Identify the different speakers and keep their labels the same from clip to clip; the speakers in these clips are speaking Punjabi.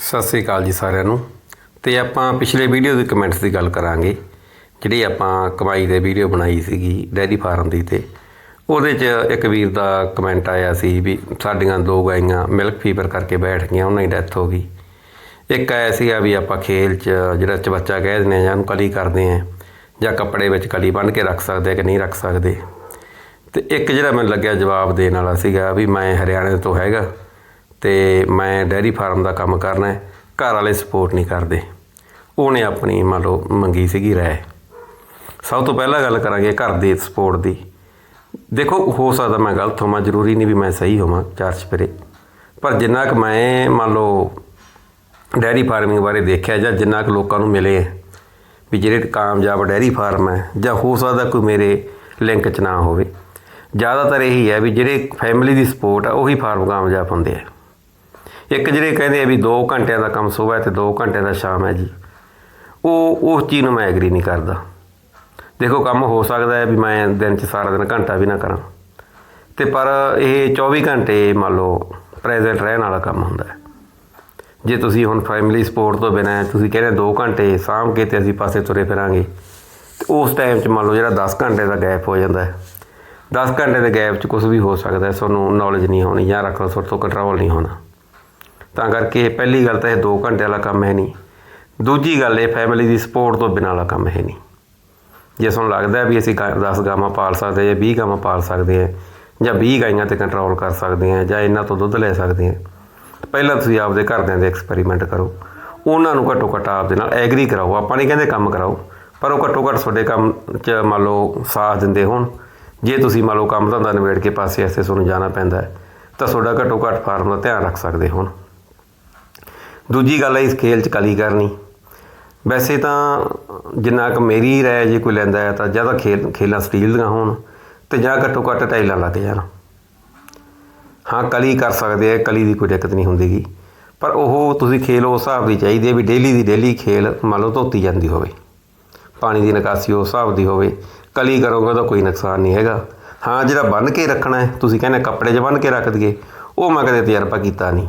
Speaker 1: ਸਤਿ ਸ੍ਰੀ ਅਕਾਲ ਜੀ ਸਾਰਿਆਂ ਨੂੰ। ਤੇ ਆਪਾਂ ਪਿਛਲੇ ਵੀਡੀਓ ਦੇ ਕਮੈਂਟਸ ਦੀ ਗੱਲ ਕਰਾਂਗੇ, ਜਿਹੜੀ ਆਪਾਂ ਕਮਾਈ ਦੇ ਵੀਡੀਓ ਬਣਾਈ ਸੀਗੀ ਡੈਰੀ ਫਾਰਮ ਦੀ ਤੇ। ਉਹਦੇ 'ਚ ਇੱਕ ਵੀਰ ਦਾ ਕਮੈਂਟ ਆਇਆ ਸੀ ਵੀ ਸਾਡੀਆਂ ਦੋ ਗਾਈਆਂ ਮਿਲਕ ਫੀਵਰ ਕਰਕੇ ਬੈਠ ਗਈਆਂ, ਉਹਨਾਂ ਦੀ ਡੈਥ ਹੋ ਗਈ। ਇੱਕ ਆਇਆ ਸੀਗਾ ਵੀ ਆਪਾਂ ਖੇਲ 'ਚ, ਜਿਹੜਾ ਚਬੱਚਾ ਕਹਿ ਦਿੰਦੇ ਆ ਜਾਂ ਉਹਨੂੰ ਕਲੀ ਕਰਦੇ ਆ, ਜਾਂ ਕੱਪੜੇ ਵਿੱਚ ਕਲੀ ਬੰਨ੍ਹ ਕੇ ਰੱਖ ਸਕਦੇ ਆ ਕਿ ਨਹੀਂ ਰੱਖ ਸਕਦੇ। ਤੇ ਇੱਕ ਜਿਹੜਾ ਮੈਨੂੰ ਲੱਗਿਆ ਜਵਾਬ ਦੇਣ ਵਾਲਾ ਸੀਗਾ ਵੀ ਮੈਂ ਹਰਿਆਣੇ ਤੋਂ ਹੈਗਾ ਤੇ ਮੈਂ ਡੈਰੀ ਫਾਰਮ ਦਾ ਕੰਮ ਕਰਨਾ ਘਰ ਵਾਲੇ ਸਪੋਰਟ ਨਹੀਂ ਕਰਦੇ। ਉਹਨੇ ਆਪਣੀ ਮੰਨ ਲਓ ਮੰਗੀ ਸੀਗੀ ਰਾਏ। ਸਭ ਤੋਂ ਪਹਿਲਾਂ ਗੱਲ ਕਰਾਂਗੇ ਘਰ ਦੇ ਸਪੋਰਟ ਦੀ। ਦੇਖੋ, ਹੋ ਸਕਦਾ ਮੈਂ ਗਲਤ ਹੋਵਾਂ, ਜ਼ਰੂਰੀ ਨਹੀਂ ਵੀ ਮੈਂ ਸਹੀ ਹੋਵਾਂ ਚਾਰ ਚਪੇਰੇ ਪਰ ਜਿੰਨਾ ਕੁ ਮੈਂ ਮੰਨ ਲਓ ਡੈਰੀ ਫਾਰਮਿੰਗ ਬਾਰੇ ਦੇਖਿਆ ਜਾਂ ਜਿੰਨਾ ਕੁ ਲੋਕਾਂ ਨੂੰ ਮਿਲੇ ਵੀ ਜਿਹੜੇ ਕਾਮਯਾਬ ਡੈਰੀ ਫਾਰਮ ਹੈ ਜਾਂ ਹੋ ਸਕਦਾ ਕੋਈ ਮੇਰੇ ਲਿੰਕ 'ਚ ਨਾ ਹੋਵੇ। ਜ਼ਿਆਦਾਤਰ ਇਹੀ ਹੈ ਵੀ ਜਿਹੜੇ ਫੈਮਿਲੀ ਦੀ ਸਪੋਰਟ ਆ, ਉਹੀ ਫਾਰਮ ਕਾਮਯਾਬ ਹੁੰਦੇ ਆ। ਇੱਕ ਜਿਹੜੇ ਕਹਿੰਦੇ ਆ ਵੀ 2 ਘੰਟਿਆਂ ਦਾ ਕੰਮ ਸਵੇਰ ਤੇ 2 ਘੰਟਿਆਂ ਦਾ ਸ਼ਾਮ ਹੈ ਜੀ, ਉਹ ਉਸ ਚੀਜ਼ ਨੂੰ ਮੈਂ ਐਗਰੀ ਨਹੀਂ ਕਰਦਾ। ਦੇਖੋ ਕੰਮ ਹੋ ਸਕਦਾ ਹੈ ਵੀ ਮੈਂ ਦਿਨ 'ਚ ਸਾਰਾ ਦਿਨ ਘੰਟਾ ਵੀ ਨਾ ਕਰਾਂ। ਤੇ ਪਰ ਇਹ 24 ਘੰਟੇ ਮੰਨ ਲਓ ਪ੍ਰੈਜ਼ੈਂਟ ਰਹਿਣ ਵਾਲਾ ਕੰਮ ਹੁੰਦਾ ਹੈ। ਜੇ ਤੁਸੀਂ ਹੁਣ ਫੈਮਿਲੀ ਸਪੋਰਟ ਤੋਂ ਬਿਨਾਂ ਤੁਸੀਂ ਕਹਿੰਦੇ 2 ਘੰਟੇ ਸਾਂਭ ਕੇ ਤੇ ਅਸੀਂ ਪਾਸੇ ਤੁਰੇ ਫਿਰਾਂਗੇ, ਤੇ ਉਸ ਟਾਈਮ 'ਚ ਮੰਨ ਲਓ ਜਿਹੜਾ 10 ਘੰਟੇ ਦਾ ਗੈਪ ਹੋ ਜਾਂਦਾ ਹੈ। 10 ਘੰਟੇ ਦੇ ਗੈਪ 'ਚ ਕੁਝ ਵੀ ਹੋ ਸਕਦਾ ਤੁਹਾਨੂੰ ਨੌਲੇਜ ਨਹੀਂ ਹੋਣੀ ਜਾਂ ਰੱਖ ਲਓ, ਤੁਹਾਡੇ ਤੋਂ ਕੰਟਰੋਲ ਨਹੀਂ ਹੋਣਾ। ਤਾਂ ਕਰਕੇ ਪਹਿਲੀ ਗੱਲ ਤਾਂ ਇਹ 2 ਘੰਟੇ ਵਾਲਾ ਕੰਮ ਹੈ ਨਹੀਂ। ਦੂਜੀ ਗੱਲ, ਇਹ ਫੈਮਿਲੀ ਦੀ ਸਪੋਰਟ ਤੋਂ ਬਿਨਾਂ ਵਾਲਾ ਕੰਮ ਹੈ ਨਹੀਂ। ਜੇ ਤੁਹਾਨੂੰ ਲੱਗਦਾ ਵੀ ਅਸੀਂ 10 ਗਾਵਾਂ ਪਾਲ ਸਕਦੇ ਹਾਂ ਜਾਂ 20 ਗਾਵਾਂ ਪਾਲ ਸਕਦੇ ਹਾਂ, ਜਾਂ 20 ਗਾਈਆਂ ਤੇ ਕੰਟਰੋਲ ਕਰ ਸਕਦੇ ਹਾਂ, ਜਾਂ ਇਹਨਾਂ ਤੋਂ ਦੁੱਧ ਲੈ ਸਕਦੇ ਹਾਂ, ਪਹਿਲਾਂ ਤੁਸੀਂ ਆਪਦੇ ਘਰਦਿਆਂ ਦੇ ਐਕਸਪੈਰੀਮੈਂਟ ਕਰੋ। ਉਹਨਾਂ ਨੂੰ ਘੱਟੋ ਘੱਟ ਆਪਦੇ ਨਾਲ ਐਗਰੀ ਕਰਾਓ। ਆਪਾਂ ਨਹੀਂ ਕਹਿੰਦੇ ਕੰਮ ਕਰਾਓ, ਪਰ ਉਹ ਘੱਟੋ ਘੱਟ ਤੁਹਾਡੇ ਕੰਮ 'ਚ ਮੰਨ ਲਓ ਸਾਥ ਦਿੰਦੇ ਹੋਣ। ਜੇ ਤੁਸੀਂ ਮੰਨ ਲਓ ਕੰਮ ਧੰਦਾ ਨਿਬੇੜ ਕੇ ਪਾਸੇ ਐਸੇ ਤੁਹਾਨੂੰ ਜਾਣਾ ਪੈਂਦਾ ਤਾਂ ਤੁਹਾਡਾ ਘੱਟੋ ਘੱਟ ਫਾਰਮ ਦਾ ਧਿਆਨ ਰੱਖ ਸਕਦੇ ਹੋਣ। ਦੂਜੀ ਗੱਲ ਹੈ ਇਸ ਖੇਲ 'ਚ ਕਲੀ ਕਰਨੀ। ਵੈਸੇ ਤਾਂ ਜਿੰਨਾ ਕੁ ਮੇਰੀ ਰਾਏ ਜੇ ਕੋਈ ਲੈਂਦਾ ਹੈ, ਤਾਂ ਜ਼ਿਆਦਾ ਖੇਲ, ਖੇਲਾਂ ਸਟੀਲ ਦੀਆਂ ਹੋਣ ਤੇ ਜਾਂ ਘੱਟੋ ਘੱਟ ਟਾਈਲਾਂ ਲੱਗ ਜਾਣ। ਹਾਂ, ਕਲੀ ਕਰ ਸਕਦੇ ਆ, ਕਲੀ ਦੀ ਕੋਈ ਦਿੱਕਤ ਨਹੀਂ ਹੁੰਦੀਗੀ ਪਰ ਉਹ ਤੁਸੀਂ ਖੇਲ ਉਸ ਹਿਸਾਬ ਦੀ ਚਾਹੀਦੀ ਹੈ ਵੀ ਡੇਲੀ ਦੀ ਡੇਲੀ ਖੇਲ ਮੰਨ ਲਓ ਧੋਤੀ ਜਾਂਦੀ ਹੋਵੇ। ਪਾਣੀ ਦੀ ਨਿਕਾਸੀ ਉਸ ਹਿਸਾਬ ਦੀ ਹੋਵੇ। ਕਲੀ ਕਰੋਗੇ ਤਾਂ ਕੋਈ ਨੁਕਸਾਨ ਨਹੀਂ ਹੈਗਾ। ਹਾਂ, ਜਿਹੜਾ ਬੰਨ ਕੇ ਰੱਖਣਾ ਹੈ, ਤੁਸੀਂ ਕਹਿੰਦੇ ਕੱਪੜੇ 'ਚ ਬੰਨ ਕੇ ਰੱਖ ਦਈਏ, ਉਹ ਮੈਂ ਕਦੇ ਤਜਰਬਾ ਕੀਤਾ ਨਹੀਂ।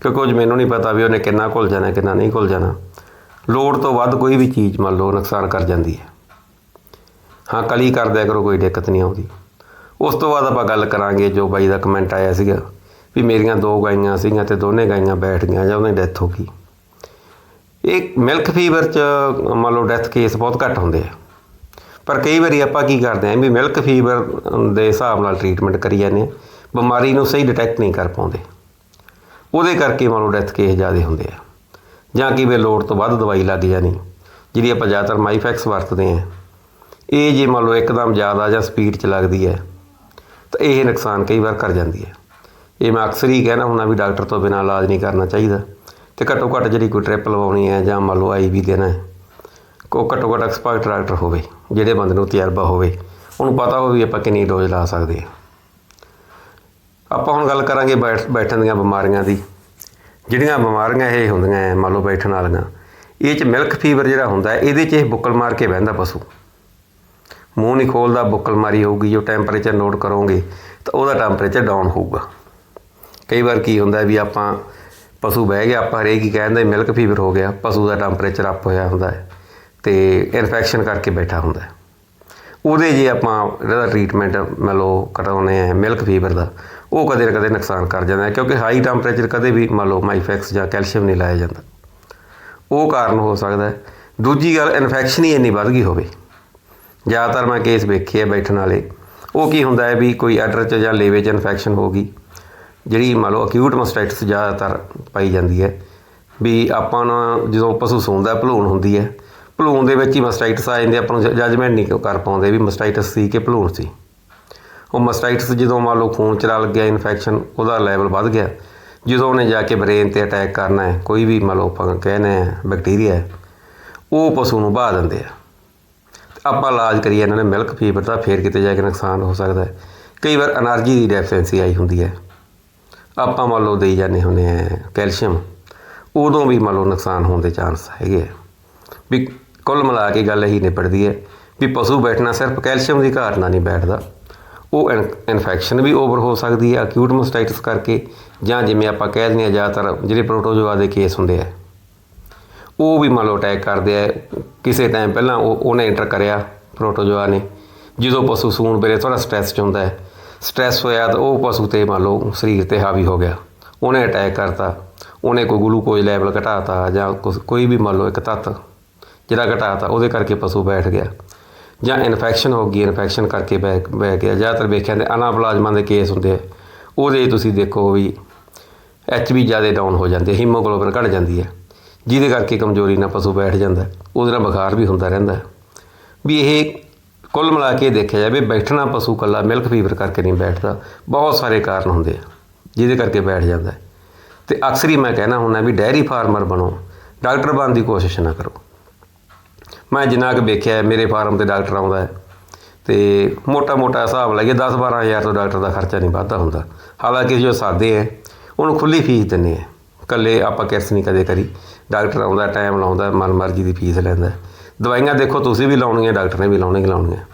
Speaker 1: ਕਿਉਂਕਿ ਕੁਝ ਮੈਨੂੰ ਨਹੀਂ ਪਤਾ ਵੀ ਉਹਨੇ ਕਿੰਨਾ ਘੁਲ ਜਾਣਾ, ਕਿੰਨਾ ਨਹੀਂ ਘੁਲ ਜਾਣਾ। ਲੋੜ ਤੋਂ ਵੱਧ ਕੋਈ ਵੀ ਚੀਜ਼ ਮੰਨ ਲਓ ਨੁਕਸਾਨ ਕਰ ਜਾਂਦੀ ਹੈ। ਹਾਂ, ਕਲੀ ਕਰ ਦਿਆ ਕਰੋ, ਕੋਈ ਦਿੱਕਤ ਨਹੀਂ ਆਉਂਦੀ। ਉਸ ਤੋਂ ਬਾਅਦ ਆਪਾਂ ਗੱਲ ਕਰਾਂਗੇ, ਜੋ ਬਾਈ ਦਾ ਕਮੈਂਟ ਆਇਆ ਸੀਗਾ, ਵੀ ਮੇਰੀਆਂ ਦੋ ਗਾਈਆਂ ਸੀਗੀਆਂ ਤੇ ਦੋਨੇ ਗਾਈਆਂ ਬੈਠ ਗਈਆਂ ਜਾਂ ਉਹਨਾਂ ਦੀ ਡੈਥ ਹੋ ਗਈ। ਇਹ ਮਿਲਕ ਫੀਵਰ ਚ ਮੰਨ ਲਓ ਡੈਥ ਕੇਸ ਬਹੁਤ ਘੱਟ ਹੁੰਦੇ ਆ। ਪਰ ਕਈ ਵਾਰੀ ਆਪਾਂ ਕੀ ਕਰਦੇ ਆਂ, ਵੀ ਮਿਲਕ ਫੀਵਰ ਦੇ ਹਿਸਾਬ ਨਾਲ ਟ੍ਰੀਟਮੈਂਟ ਕਰੀ ਜਾਂਦੇ ਹਾਂ ਬਿਮਾਰੀ ਨੂੰ ਸਹੀ ਡਿਟੈਕਟ ਨਹੀਂ ਕਰ ਪਾਉਂਦੇ। ਉਹਦੇ ਕਰਕੇ ਮੰਨ ਲਓ ਡੈਥ ਕੇਸ ਜ਼ਿਆਦਾ ਹੁੰਦੇ ਆ। ਜਾਂ ਕਿ ਵੇ ਲੋੜ ਤੋਂ ਵੱਧ ਦਵਾਈ ਲੱਗ ਜਾਣੀ, ਜਿਹੜੀ ਆਪਾਂ ਜ਼ਿਆਦਾਤਰ ਮਾਈਫੈਕਸ ਵਰਤਦੇ ਆਂ। ਇਹ ਜੇ ਮੰਨ ਲਓ ਇੱਕਦਮ ਜ਼ਿਆਦਾ ਜਾਂ ਸਪੀਡ 'ਚ ਲੱਗਦੀ ਹੈ, ਤਾਂ ਇਹ ਨੁਕਸਾਨ ਕਈ ਵਾਰ ਕਰ ਜਾਂਦੀ ਹੈ। ਇਹ ਮੈਂ ਅਕਸਰ ਹੀ ਕਹਿਣਾ ਹੁੰਦਾ ਵੀ ਡਾਕਟਰ ਤੋਂ ਬਿਨਾਂ ਇਲਾਜ ਨਹੀਂ ਕਰਨਾ ਚਾਹੀਦਾ। ਤੇ ਘੱਟੋ ਘੱਟ ਜਿਹੜੀ ਕੋਈ ਟ੍ਰਿਪ ਲਵਾਉਣੀ ਹੈ ਜਾਂ ਮੰਨ ਲਓ ਆਈ ਵੀ ਦੇਣਾ ਹੈ ਕੋ ਘੱਟੋ ਘੱਟ ਐਕਸਪਰਟ ਡਾਕਟਰ ਹੋਵੇ, ਜਿਹੜੇ ਬੰਦੇ ਨੂੰ ਤਜਰਬਾ ਹੋਵੇ। ਉਹਨੂੰ ਪਤਾ ਹੋਵੇ ਵੀ ਆਪਾਂ ਕਿੰਨੀ ਡੋਜ਼ ਲਾ ਸਕਦੇ ਹਾਂ। ਆਪਾਂ ਹੁਣ ਗੱਲ ਕਰਾਂਗੇ ਬੈਠ ਬੈਠਣ ਦੀਆਂ ਬਿਮਾਰੀਆਂ ਦੀ। ਜਿਹੜੀਆਂ ਬਿਮਾਰੀਆਂ ਇਹ ਹੁੰਦੀਆਂ ਹੈ, ਮੰਨ ਲਓ ਬੈਠਣ ਵਾਲੀਆਂ। ਇਹ ਚ ਮਿਲਕ ਫੀਵਰ ਜਿਹੜਾ ਹੁੰਦਾ ਇਹਦੇ ਚ ਇਹ ਬੁੱਕਲ ਮਾਰ ਕੇ ਬਹਿੰਦਾ ਪਸ਼ੂ। ਮੂੰਹ ਨਹੀਂ ਖੋਲਦਾ ਬੁੱਕਲ ਮਾਰੀ ਹੋਊਗੀ ਜੋ ਟੈਂਪਰੇਚਰ ਨੋਟ ਕਰੋਗੇ ਤਾਂ ਉਹਦਾ ਟੈਂਪਰੇਚਰ ਡਾਊਨ ਹੋਊਗਾ। ਕਈ ਵਾਰ ਕੀ ਹੁੰਦਾ ਵੀ ਆਪਾਂ ਪਸ਼ੂ ਬਹਿ ਗਿਆ ਆਪਾਂ ਹਰੇਕ ਹੀ ਕਹਿੰਦੇ ਮਿਲਕ ਫੀਵਰ ਹੋ ਗਿਆ ਪਸ਼ੂ ਦਾ ਟੈਂਪਰੇਚਰ ਅਪ ਹੋਇਆ ਹੁੰਦਾ ਹੈ ਤੇ ਇਨਫੈਕਸ਼ਨ ਕਰਕੇ ਬੈਠਾ ਹੁੰਦਾ ਉਹਦੇ ਜੇ ਆਪਾਂ ਇਹਦਾ ਟ੍ਰੀਟਮੈਂਟ ਮੰਨ ਲਓ ਕਰਾਉਨੇ ਆ ਮਿਲਕ ਫੀਵਰ ਦਾ ਉਹ ਕਦੇ ਨਾ ਕਦੇ ਨੁਕਸਾਨ ਕਰ ਜਾਂਦਾ ਹੈ, ਕਿਉਂਕਿ ਹਾਈ ਟੈਂਪਰੇਚਰ ਕਦੇ ਵੀ ਮੰਨ ਲਓ ਮਾਈਫੈਕਸ ਜਾਂ ਕੈਲਸ਼ੀਅਮ ਨਹੀਂ ਲਾਇਆ ਜਾਂਦਾ। ਉਹ ਕਾਰਨ ਹੋ ਸਕਦਾ ਹੈ। ਦੂਜੀ ਗੱਲ ਇਨਫੈਕਸ਼ਨ ਹੀ ਇੰਨੀ ਵੱਧ ਗਈ ਹੋਵੇ। ਜ਼ਿਆਦਾਤਰ ਮੈਂ ਕੇਸ ਵੇਖੇ ਆ ਬੈਠਣ ਵਾਲੇ। ਉਹ ਕੀ ਹੁੰਦਾ ਹੈ ਵੀ ਕੋਈ ਆਰਡਰ 'ਚ ਜਾਂ ਲੇਵੇ 'ਚ ਇਨਫੈਕਸ਼ਨ ਹੋ ਗਈ, ਜਿਹੜੀ ਮੰਨ ਲਓ ਅਕਿਊਟ ਮਸਟਾਈਟਸ ਜ਼ਿਆਦਾਤਰ ਪਾਈ ਜਾਂਦੀ ਹੈ। ਵੀ ਆਪਾਂ ਨੂੰ ਜਦੋਂ ਪਸ਼ੂ ਸੌਂਦਾ, ਭਲੂਣ ਹੁੰਦੀ ਹੈ। ਭਲੂਣ ਦੇ ਵਿੱਚ ਹੀ ਮਸਟਾਈਟਸ ਆ ਜਾਂਦੇ, ਆਪਾਂ ਨੂੰ ਜੱਜਮੈਂਟ ਨਹੀਂ ਕਰ ਪਾਉਂਦੇ ਵੀ ਮਸਟਾਈਟਸ ਸੀ ਕਿ ਭਲੂਣ ਸੀ। ਉਹ ਮਸਟਾਈਟਸ ਜਦੋਂ ਮੰਨ ਲਓ ਖੂਨ ਚਲਾ ਲੱਗਿਆ ਇਨਫੈਕਸ਼ਨ ਉਹਦਾ ਲੈਵਲ ਵੱਧ ਗਿਆ। ਜਦੋਂ ਉਹਨੇ ਜਾ ਕੇ ਬ੍ਰੇਨ ਤੇ ਅਟੈਕ ਕਰਨਾ ਹੈ, ਕੋਈ ਵੀ ਮੰਨ ਲਓ ਆਪਾਂ ਕਹਿੰਦੇ ਆ ਬੈਕਟੀਰੀਆ ਉਹ ਪਸ਼ੂ ਨੂੰ ਬਾਹ ਦਿੰਦੇ ਆ। ਆਪਾਂ ਇਲਾਜ ਕਰੀਏ ਇਹਨਾਂ ਨੇ ਮਿਲਕ ਫੀਵਰ ਦਾ, ਫੇਰ ਕਿਤੇ ਜਾ ਕੇ ਨੁਕਸਾਨ ਹੋ ਸਕਦਾ ਕਈ ਵਾਰ ਐਨਰਜੀ ਦੀ ਡੈਫੀਸ਼ੀਐਂਸੀ ਆਈ ਹੁੰਦੀ ਹੈ। ਆਪਾਂ ਮੰਨ ਲਓ ਦੇਈ ਜਾਂਦੇ ਹੁੰਦੇ ਆ ਕੈਲਸ਼ੀਅਮ, ਉਦੋਂ ਵੀ ਮੰਨ ਲਓ ਨੁਕਸਾਨ ਹੋਣ ਦੇ ਚਾਂਸ ਹੈਗੇ ਆ। ਵੀ ਕੁੱਲ ਮਿਲਾ ਕੇ ਗੱਲ ਇਹੀ ਨਿਬੜਦੀ ਹੈ ਵੀ ਪਸ਼ੂ ਬੈਠਣਾ ਸਿਰਫ ਕੈਲਸ਼ੀਅਮ ਦੀ ਘਾਟ ਨਾਲ ਨਹੀਂ ਬੈਠਦਾ। ਉਹ ਇਨਫੈਕਸ਼ਨ ਵੀ ਓਵਰ ਹੋ ਸਕਦੀ ਹੈ ਅਕਿਊਟ ਮਸਟਾਈਟਸ ਕਰਕੇ, ਜਾਂ ਜਿਵੇਂ ਆਪਾਂ ਕਹਿ ਦਿੰਦੇ ਹਾਂ ਜ਼ਿਆਦਾਤਰ ਜਿਹੜੇ ਪ੍ਰੋਟੋਜੋਆ ਦੇ ਕੇਸ ਹੁੰਦੇ ਆ। ਉਹ ਵੀ ਮੰਨ ਲਓ ਅਟੈਕ ਕਰਦੇ ਆ। ਕਿਸੇ ਟਾਈਮ ਪਹਿਲਾਂ ਉਹ, ਉਹਨੇ ਐਂਟਰ ਕਰਿਆ ਪ੍ਰੋਟੋਜੋਆ ਨੇ। ਜਦੋਂ ਪਸ਼ੂ ਸੂਣ ਵੇਲੇ ਥੋੜਾ ਸਟ੍ਰੈਸ ਚ ਹੁੰਦਾ ਹੈ। ਸਟ੍ਰੈਸ ਹੋਇਆ ਤਾਂ ਉਹ ਪਸ਼ੂ ਤੇ ਮੰਨ ਲਓ ਸਰੀਰ ਤੇ ਹਾਵੀ ਹੋ ਗਿਆ। ਉਹਨੇ ਅਟੈਕ ਕਰਤਾ। ਉਹਨੇ ਕੋਈ ਗਲੂਕੋਜ਼ ਲੈਵਲ ਘਟਾਤਾ ਜਾਂ ਕੁਛ- ਕੋਈ ਵੀ ਮੰਨ ਲਓ ਇੱਕ ਤੱਤ ਜਿਹੜਾ ਘਟਾਤਾ, ਉਹਦੇ ਕਰਕੇ ਪਸ਼ੂ ਬੈਠ ਗਿਆ। ਜਾਂ ਇਨਫੈਕਸ਼ਨ ਹੋ ਗਈ ਇਨਫੈਕਸ਼ਨ ਕਰਕੇ ਬਹਿ ਬਹਿ ਗਿਆ ਜ਼ਿਆਦਾਤਰ ਵੇਖਿਆ ਤੇ ਅਨਾਪਲਾਜ਼ਮਾਂ ਦੇ ਕੇਸ ਹੁੰਦੇ ਆ। ਉਹਦੇ ਤੁਸੀਂ ਦੇਖੋ ਵੀ ਐਚ ਵੀ ਜ਼ਿਆਦਾ ਡਾਊਨ ਹੋ ਜਾਂਦੇ ਹੀਮੋਗਲੋਬਿਨ ਘਟ ਜਾਂਦੀ ਹੈ। ਜਿਹਦੇ ਕਰਕੇ ਕਮਜ਼ੋਰੀ ਨਾਲ ਪਸ਼ੂ ਬੈਠ ਜਾਂਦਾ ਉਹਦੇ ਨਾਲ ਬੁਖਾਰ ਵੀ ਹੁੰਦਾ ਰਹਿੰਦਾ ਵੀ ਇਹ ਕੁੱਲ ਮਿਲਾ ਕੇ ਦੇਖਿਆ ਜਾਵੇ, ਬੈਠਣਾ ਪਸ਼ੂ ਕੱਲਾ ਮਿਲਕ ਫੀਵਰ ਕਰਕੇ ਨਹੀਂ ਬੈਠਦਾ। ਬਹੁਤ ਸਾਰੇ ਕਾਰਨ ਹੁੰਦੇ ਆ, ਜਿਹਦੇ ਕਰਕੇ ਬੈਠ ਜਾਂਦਾ ਹੈ। ਤੇ ਅਕਸਰ ਹੀ ਮੈਂ ਕਹਿਣਾ ਹੁੰਦਾ ਵੀ ਡੈਰੀ ਫਾਰਮਰ ਬਣੋ। ਡਾਕਟਰ ਬਣਨ ਦੀ ਕੋਸ਼ਿਸ਼ ਨਾ ਕਰੋ। ਮੈਂ ਜਿੰਨਾ ਕੁ ਵੇਖਿਆ ਮੇਰੇ ਫਾਰਮ ਤੇ ਡਾਕਟਰ ਆਉਂਦਾ ਹੈ। ਤੇ ਮੋਟਾ ਮੋਟਾ ਹਿਸਾਬ ਲਾਈਏ 10 12000 ਤੋਂ ਡਾਕਟਰ ਦਾ ਖਰਚਾ ਨਹੀਂ ਵੱਧਦਾ ਹੁੰਦਾ। ਹਾਲਾਂਕਿ ਜੋ ਸਾਦੇ ਹੈ, ਉਹਨੂੰ ਖੁੱਲੀ ਫੀਸ ਦਿੰਦੇ ਆ ਕੱਲੇ ਆਪਾਂ ਕਿਰਸ ਨਹੀਂ ਕਦੇ ਕਰੀ। ਡਾਕਟਰ ਆਉਂਦਾ, ਟਾਈਮ ਲਾਉਂਦਾ, ਮਨ ਮਰਜ਼ੀ ਦੀ ਫੀਸ ਲੈਂਦਾ ਦਵਾਈਆਂ ਦੇਖੋ, ਤੁਸੀਂ ਵੀ ਲਾਉਣੀਆਂ, ਡਾਕਟਰ ਨੇ ਵੀ ਲਾਉਣੀਆਂ ਹੀ ਲਾਉਣੀਆਂ।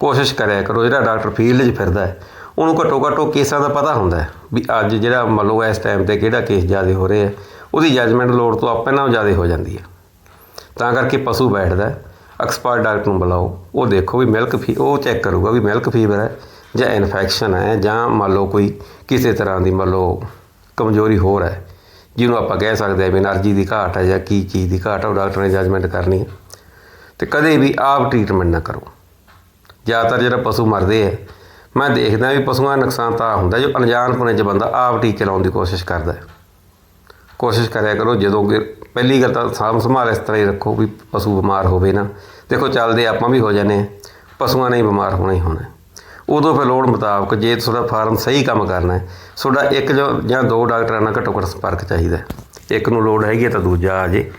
Speaker 1: ਕੋਸ਼ਿਸ਼ ਕਰਿਆ ਕਰੋ, ਜਿਹੜਾ ਡਾਕਟਰ ਫੀਲਡ 'ਚ ਫਿਰਦਾ ਹੈ, ਉਹਨੂੰ ਘੱਟੋ ਘੱਟ ਉਹ ਕੇਸਾਂ ਦਾ ਪਤਾ ਹੁੰਦਾ ਹੈ ਵੀ ਅੱਜ ਜਿਹੜਾ ਮੰਨ ਲਓ ਇਸ ਟਾਈਮ ਤੇ ਕਿਹੜਾ ਕੇਸ ਜ਼ਿਆਦਾ ਹੋ ਰਿਹਾ ਉਹਦੀ ਜੱਜਮੈਂਟ ਲੋੜ ਤੋਂ ਆਪੇ ਨਾਲ ਜ਼ਿਆਦਾ ਹੋ ਜਾਂਦੀ ਹੈ। ਤਾਂ ਕਰਕੇ ਪਸ਼ੂ ਬੈਠਦਾ ਐਕਸਪਰਟ ਡਾਕਟਰ ਨੂੰ ਬੁਲਾਓ। ਉਹ ਦੇਖੋ ਵੀ ਮਿਲਕ ਫੀ ਉਹ ਚੈੱਕ ਕਰੂਗਾ ਵੀ ਮਿਲਕ ਫੀਵਰ ਹੈ ਜਾਂ ਇਨਫੈਕਸ਼ਨ ਹੈ ਜਾਂ ਮੰਨ ਲਓ ਕੋਈ ਕਿਸੇ ਤਰ੍ਹਾਂ ਦੀ ਮੰਨ ਲਓ ਕਮਜ਼ੋਰੀ ਹੋਰ ਹੈ, ਜਿਹਨੂੰ ਆਪਾਂ ਕਹਿ ਸਕਦੇ ਆ ਵੀ એનર્ਜੀ ਦੀ ਘਾਟ ਹੈ ਜਾਂ ਕੀ ਚੀਜ਼ ਦੀ ਘਾਟ ਹੈ, ਉਹ ਡਾਕਟਰ ਨੇ ਜਜਮੈਂਟ ਕਰਨੀ ਹੈ। ਤੇ ਕਦੇ ਵੀ ਆਪ ਟ੍ਰੀਟਮੈਂਟ ਨਾ ਕਰੋ। ਜ਼ਿਆਦਾਤਰ ਜਿਹੜਾ ਪਸ਼ੂ ਮਰਦੇ ਆ ਮੈਂ ਦੇਖਦਾ ਵੀ ਪਸ਼ੂਆਂ ਦਾ ਨੁਕਸਾਨ ਤਾਂ ਹੁੰਦਾ, ਜੋ ਅਣਜਾਣ ਪੁਣੇ 'ਚ ਬੰਦਾ ਆਪ ਟੀਕੇ ਲਾਉਣ ਦੀ ਕੋਸ਼ਿਸ਼ ਕਰਦਾ ਕੋਸ਼ਿਸ਼ ਕਰਿਆ ਕਰੋ ਜਦੋਂ ਕਿ ਪਹਿਲੀ ਗੱਲ ਤਾਂ ਸਾਂਭ ਸੰਭਾਲ ਇਸ ਤਰ੍ਹਾਂ ਹੀ ਰੱਖੋ ਵੀ ਪਸ਼ੂ ਬਿਮਾਰ ਹੋਵੇ ਨਾ। ਦੇਖੋ, ਚੱਲਦੇ ਆਪਾਂ ਵੀ ਹੋ ਜਾਂਦੇ ਹਾਂ। ਪਸ਼ੂਆਂ ਨੇ ਬਿਮਾਰ ਹੋਣਾ ਹੀ ਹੋਣਾ। ਉਦੋਂ ਫਿਰ ਲੋੜ ਮੁਤਾਬਕ ਜੇ ਤੁਹਾਡਾ ਫਾਰਮ ਸਹੀ ਕੰਮ ਕਰਨਾ ਹੈ, ਤੁਹਾਡਾ ਇੱਕ ਜੋ ਜਾਂ ਦੋ ਡਾਕਟਰਾਂ ਨਾਲ ਘੱਟੋ ਘੱਟ ਸੰਪਰਕ ਚਾਹੀਦਾ ਇੱਕ ਨੂੰ ਲੋੜ ਹੈਗੀ ਹੈ ਤਾਂ ਦੂਜਾ ਆ ਜੇ।